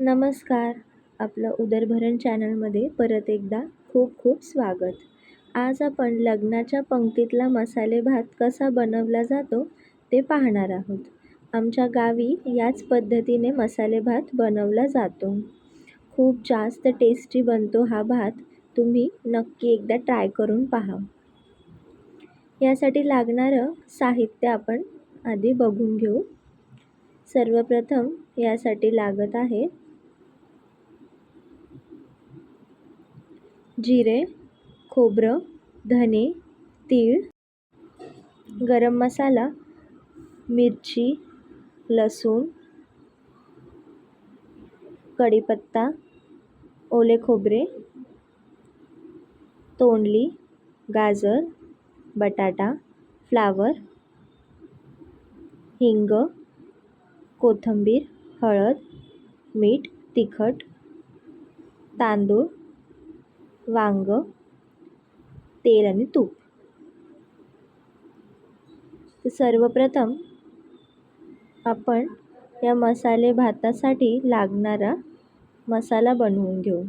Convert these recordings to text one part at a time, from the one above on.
नमस्कार. आपलं उदरभरण चॅनलमध्ये परत एकदा खूप खूप स्वागत. आज आपण लग्नाच्या पंक्तीतला मसाले भात कसा बनवला जातो ते पाहणार आहोत. आमच्या गावी याच पद्धतीने मसाले भात बनवला जातो. खूप जास्त टेस्टी बनतो हा भात तुम्ही नक्की एकदा ट्राय करून पहा. यासाठी लागणारं साहित्य आपण आधी बघून घेऊ. सर्वप्रथम यासाठी लागत आहे जिरे खोबरं धने तीळ गरम मसाला मिरची लसूण कढीपत्ता ओले खोबरे तोंडली गाजर बटाटा फ्लावर हिंग कोथिंबीर हळद मीठ तिखट तांदूळ वांगं तेल आणि तूप. तर सर्वप्रथम आपण या मसाले भातासाठी लागणारा मसाला बनवून घेऊ.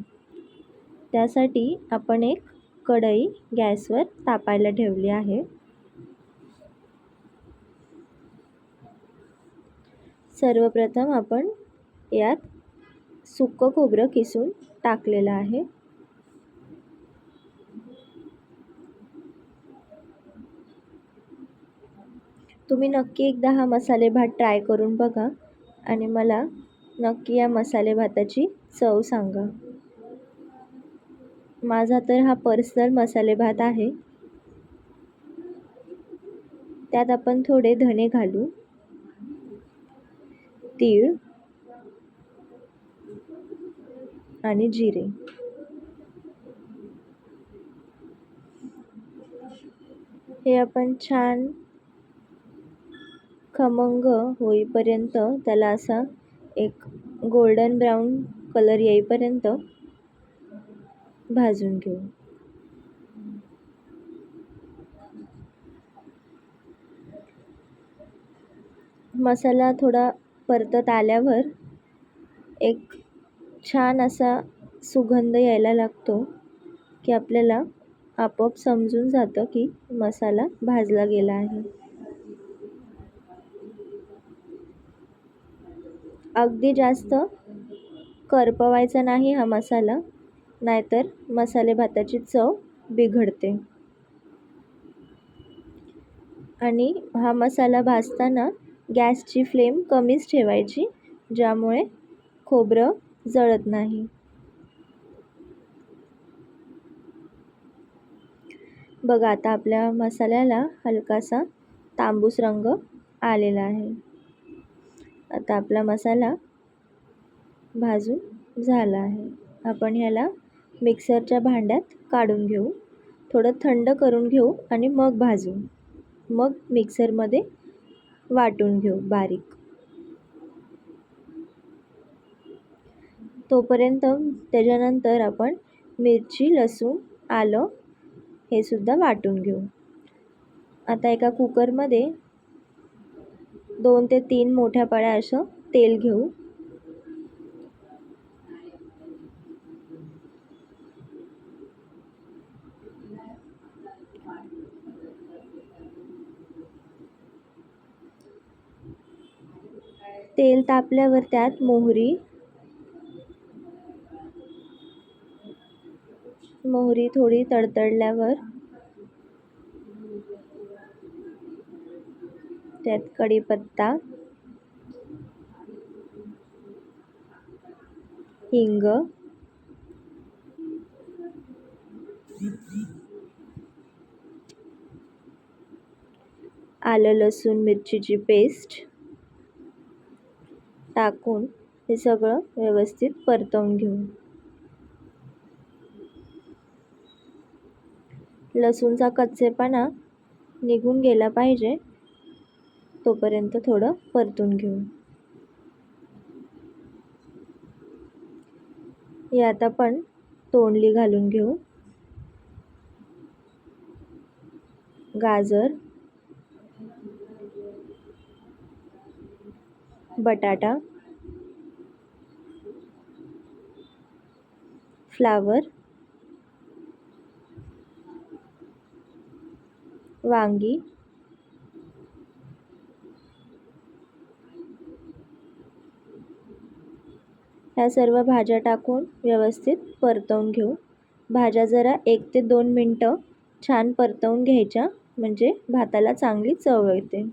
त्यासाठी आपण एक कढई गॅसवर तापायला ठेवली आहे. सर्वप्रथम आपण यात सुकं खोबरं किसून टाकलेलं आहे. तुम्ही नक्की एकदा हा मसाले भात ट्राय करून बघा आणि मला नक्की या मसाले भाताची चव सांगा. माझा तर हा पर्सनल मसाले भात आहे. त्यात आपण थोडे धने घालू तीळ आणि जिरे. हे आपण छान खमंग होईपर्यंत त्याला असा एक गोल्डन ब्राऊन कलर येईपर्यंत भाजून घेऊ. मसाला थोडा परतत आल्यावर एक छान असा सुगंध यायला लागतो की आपल्याला आपोआप समजून जातं की मसाला भाजला गेला आहे. अगदी जास्त करपवायचा नाही हा मसाला नाहीतर मसाले भाताची चव बिघडते. आणि हा मसाला भाजताना गॅसची फ्लेम कमीच ठेवायची ज्यामुळे खोबरं जळत नाही. बघा आता आपल्या मसाल्याला हलकासा तांबूस रंग आलेला आहे. आता आपला मसाला भाजून झाला आहे. आपण ह्याला मिक्सरच्या भांड्यात काढून घेऊ. थोडं थंड करून घेऊ आणि मग भाजू मग मिक्सरमध्ये वाटून घेऊ बारीक. तोपर्यंत त्याच्यानंतर आपण मिरची लसूण आलं हे सुद्धा वाटून घेऊ. आता एका कुकरमध्ये दोन ते तीन मोठ्या पळ्या असं तेल घेऊ. तेल तापल्यावर त्यात मोहरी. मोहरी थोडी तडतडल्यावर त्यात कढीपत्ता हिंग आलं लसूण मिरचीची पेस्ट टाकून हे सगळं व्यवस्थित परतवून घेऊ. लसूणचा कच्चेपणा निघून गेला पाहिजे. तोपर्यंत थोडं परतून घेऊ. यात आपण तोंडली घालून घेऊ. गाजर बटाटा फ्लावर वांगी ह्या सर्व भाज्या टाकून व्यवस्थित परतवून घेऊ. भाज्या जरा एक ते दोन मिनटं छान परतवून घ्यायच्या म्हणजे भाताला चांगली चव येते.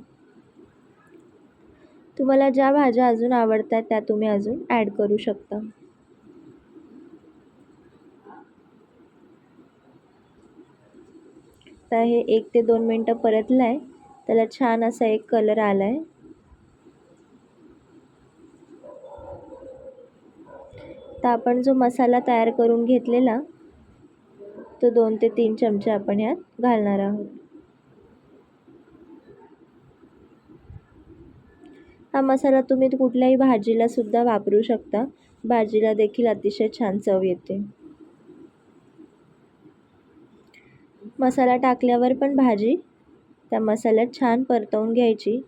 तुम्हाला ज्या भाज्या अजून आवडतात त्या तुम्ही अजून ॲड करू शकता. तर हे एक ते दोन मिनटं परतलं आहे त्याला छान असा एक कलर आला आहे तर आपण जो मसाला तयार करून घेतलेला तो दोन ते तीन चमचे आपण यात घालणार आहोत. हा मसाला तुम्ही कुठल्याही भाजीला सुद्धा वापरू शकता. भाजीला देखील अतिशय छान चव येते. मसाला टाकल्यावर पण भाजी त्या मसाल्यात छान परतवून घ्यायची.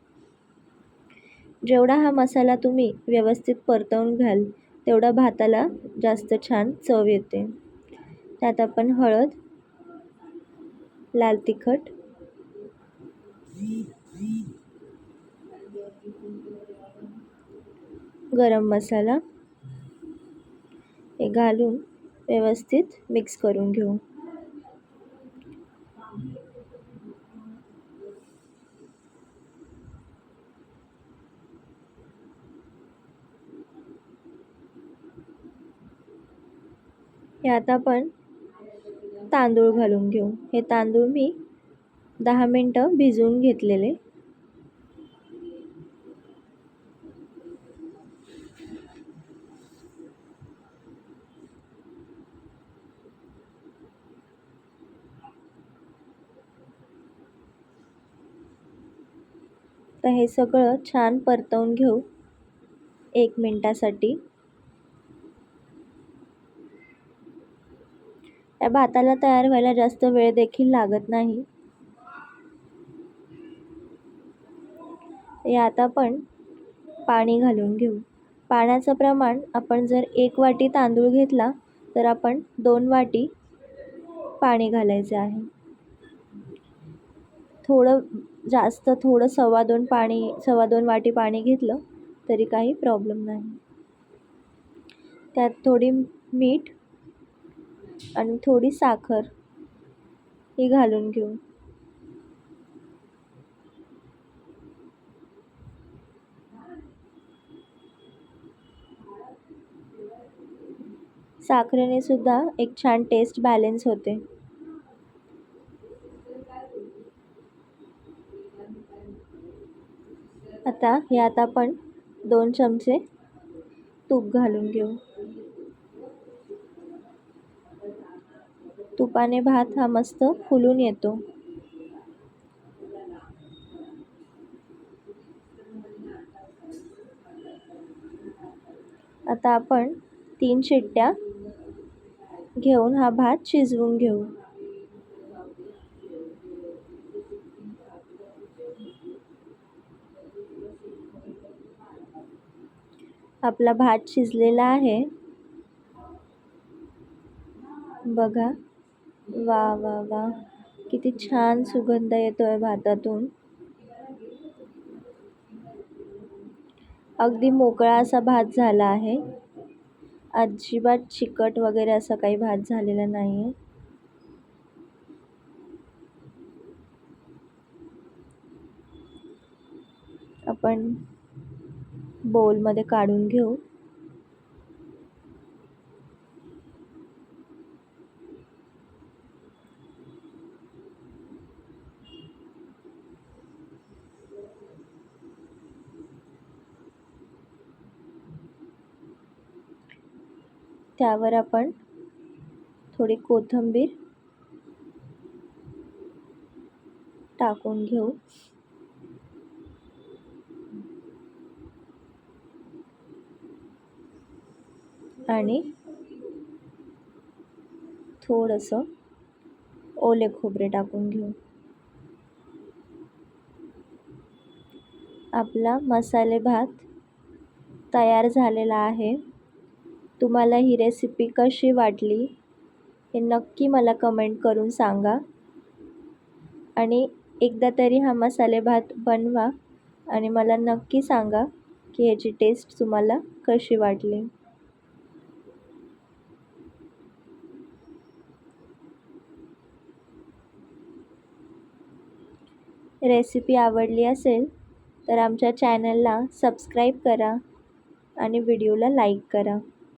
जेवढा हा मसाला तुम्ही व्यवस्थित परतवून घ्याल तेवढा भाताला जास्त छान चव येते. त्यात आपण हळद लाल तिखट गरम मसाला हे घालून व्यवस्थित मिक्स करून घेऊ. यात आपण तांदूळ घालून घेऊ. हे तांदूळ मी दहा मिनटं भिजवून घेतलेले. तर हे सगळं छान परतवून घेऊ एक मिनटासाठी. या भाताला तयार व्हायला जास्त वेळ देखील लागत नाही. यात आपण पाणी घालून घेऊ. पाण्याचं प्रमाण आपण जर एक वाटी तांदूळ घेतला तर आपण दोन वाटी पाणी घालायचे आहे. थोडं जास्त थोडं सव्वा दोन पाणी सव्वा दोन वाटी पाणी घेतलं तरी काही प्रॉब्लेम नाही. त्यात थोडी मीठ आणि थोडी साखर ही घालून घेऊ. साखरेने सुद्धा एक छान टेस्ट बॅलेन्स होते. आता यात आपण दोन चमचे तूप घालून घेऊ. तुपाने भात हा मस्त फुलून येतो. आता आपण तीन शिट्ट्या घेऊन हा भात शिजवून घेऊ. आपला भात शिजलेला आहे. बघा. वा वा वा. किती छान सुगंध येतो आहे भातातून. अगदी मोकळा असा भात झाला आहे. अजिबात चिकट वगैरे असा काही भात झालेला नाही आहे आपण बोलमध्ये काढून घेऊ. त्यावर आपण थोडी कोथिंबीर टाकून घेऊ. आणि थोडंसं ओले खोबरे टाकून घेऊ. आपला मसाले भात तयार झालेला आहे. तुम्हाला ही रेसिपी कशी वाटली हे नक्की मला कमेंट करून सांगा. आणि एकदा तरी हा मसाले भात बनवा आणि मला नक्की सांगा की ह्याची टेस्ट तुम्हाला कशी वाटली. रेसिपी आवडली असेल तर आमच्या चॅनलला सबस्क्राईब करा आणि व्हिडिओला लाईक करा.